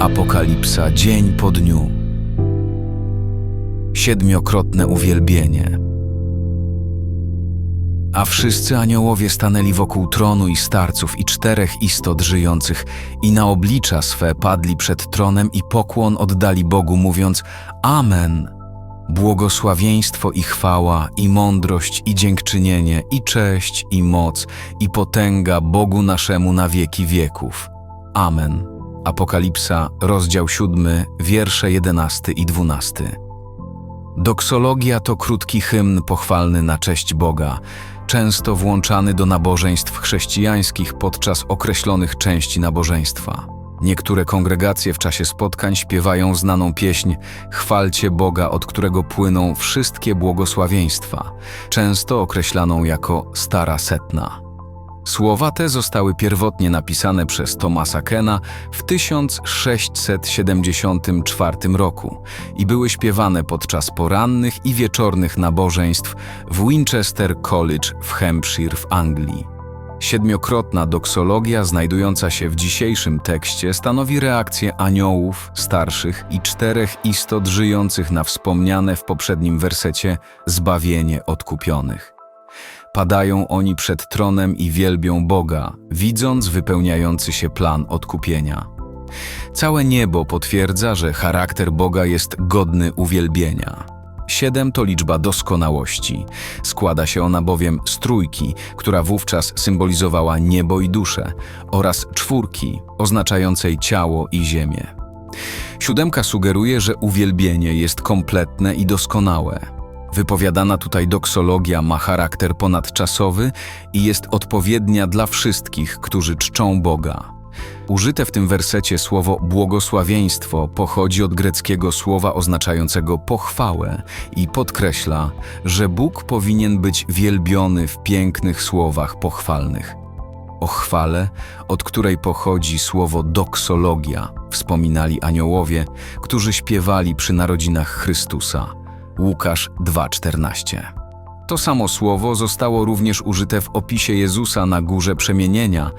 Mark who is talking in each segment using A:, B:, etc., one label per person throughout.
A: Apokalipsa dzień po dniu. Siedmiokrotne uwielbienie. A wszyscy aniołowie stanęli wokół tronu i starców i czterech istot żyjących i na oblicza swe padli przed tronem i pokłon oddali Bogu, mówiąc Amen. Błogosławieństwo i chwała, i mądrość, i dziękczynienie, i cześć, i moc, i potęga Bogu naszemu na wieki wieków. Amen. Apokalipsa, rozdział 7, wiersze 11 i 12. Doksologia to krótki hymn pochwalny na cześć Boga, często włączany do nabożeństw chrześcijańskich podczas określonych części nabożeństwa. Niektóre kongregacje w czasie spotkań śpiewają znaną pieśń Chwalcie Boga, od którego płyną wszystkie błogosławieństwa, często określaną jako Stara Setna. Słowa te zostały pierwotnie napisane przez Thomasa Kena w 1674 roku i były śpiewane podczas porannych i wieczornych nabożeństw w Winchester College w Hampshire w Anglii. Siedmiokrotna doksologia znajdująca się w dzisiejszym tekście stanowi reakcję aniołów, starszych i czterech istot żyjących na wspomniane w poprzednim wersecie zbawienie odkupionych. Padają oni przed tronem i wielbią Boga, widząc wypełniający się plan odkupienia. Całe niebo potwierdza, że charakter Boga jest godny uwielbienia. Siedem to liczba doskonałości. Składa się ona bowiem z trójki, która wówczas symbolizowała niebo i duszę, oraz czwórki, oznaczającej ciało i ziemię. Siódemka sugeruje, że uwielbienie jest kompletne i doskonałe. Wypowiadana tutaj doksologia ma charakter ponadczasowy i jest odpowiednia dla wszystkich, którzy czczą Boga. Użyte w tym wersecie słowo błogosławieństwo pochodzi od greckiego słowa oznaczającego pochwałę i podkreśla, że Bóg powinien być wielbiony w pięknych słowach pochwalnych. O chwale, od której pochodzi słowo doksologia, wspominali aniołowie, którzy śpiewali przy narodzinach Chrystusa. Łukasz 2,14. To samo słowo zostało również użyte w opisie Jezusa na górze przemienienia,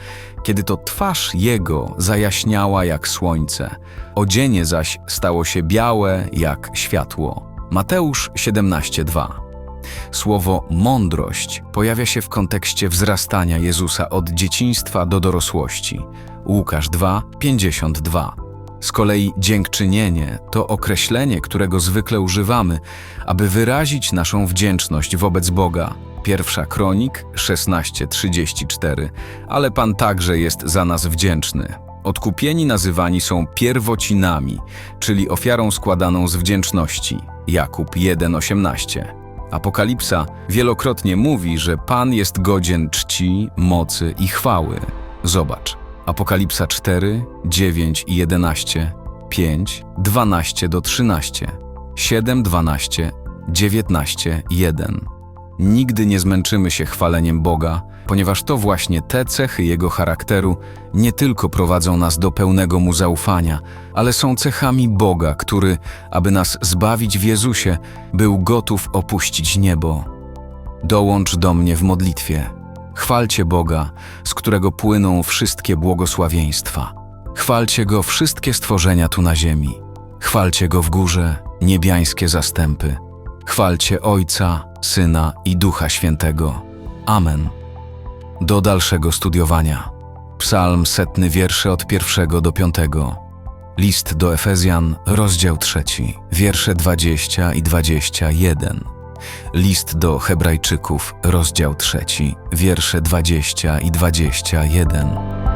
A: kiedy to twarz Jego zajaśniała jak słońce, odzienie zaś stało się białe jak światło. Mateusz 17,2 Słowo mądrość pojawia się w kontekście wzrastania Jezusa od dzieciństwa do dorosłości. Łukasz 2:52. Z kolei dziękczynienie to określenie, którego zwykle używamy, aby wyrazić naszą wdzięczność wobec Boga. Pierwsza Kronik 16:34. Ale Pan także jest za nas wdzięczny. Odkupieni nazywani są pierwocinami, czyli ofiarą składaną z wdzięczności. Jakub 1:18. Apokalipsa wielokrotnie mówi, że Pan jest godzien czci, mocy i chwały. Zobacz. Apokalipsa 4, 9 i 11, 5, 12 do 13, 7, 12, 19, 1. Nigdy nie zmęczymy się chwaleniem Boga, ponieważ to właśnie te cechy Jego charakteru nie tylko prowadzą nas do pełnego Mu zaufania, ale są cechami Boga, który, aby nas zbawić w Jezusie, był gotów opuścić niebo. Dołącz do mnie w modlitwie. Chwalcie Boga, z którego płyną wszystkie błogosławieństwa. Chwalcie Go wszystkie stworzenia tu na ziemi. Chwalcie Go w górze, niebiańskie zastępy. Chwalcie Ojca, Syna i Ducha Świętego. Amen. Do dalszego studiowania. Psalm setny wiersze od pierwszego do piątego. List do Efezjan, rozdział trzeci, wiersze 20 i 21. List do Hebrajczyków, rozdział trzeci, wiersze 20 i 21.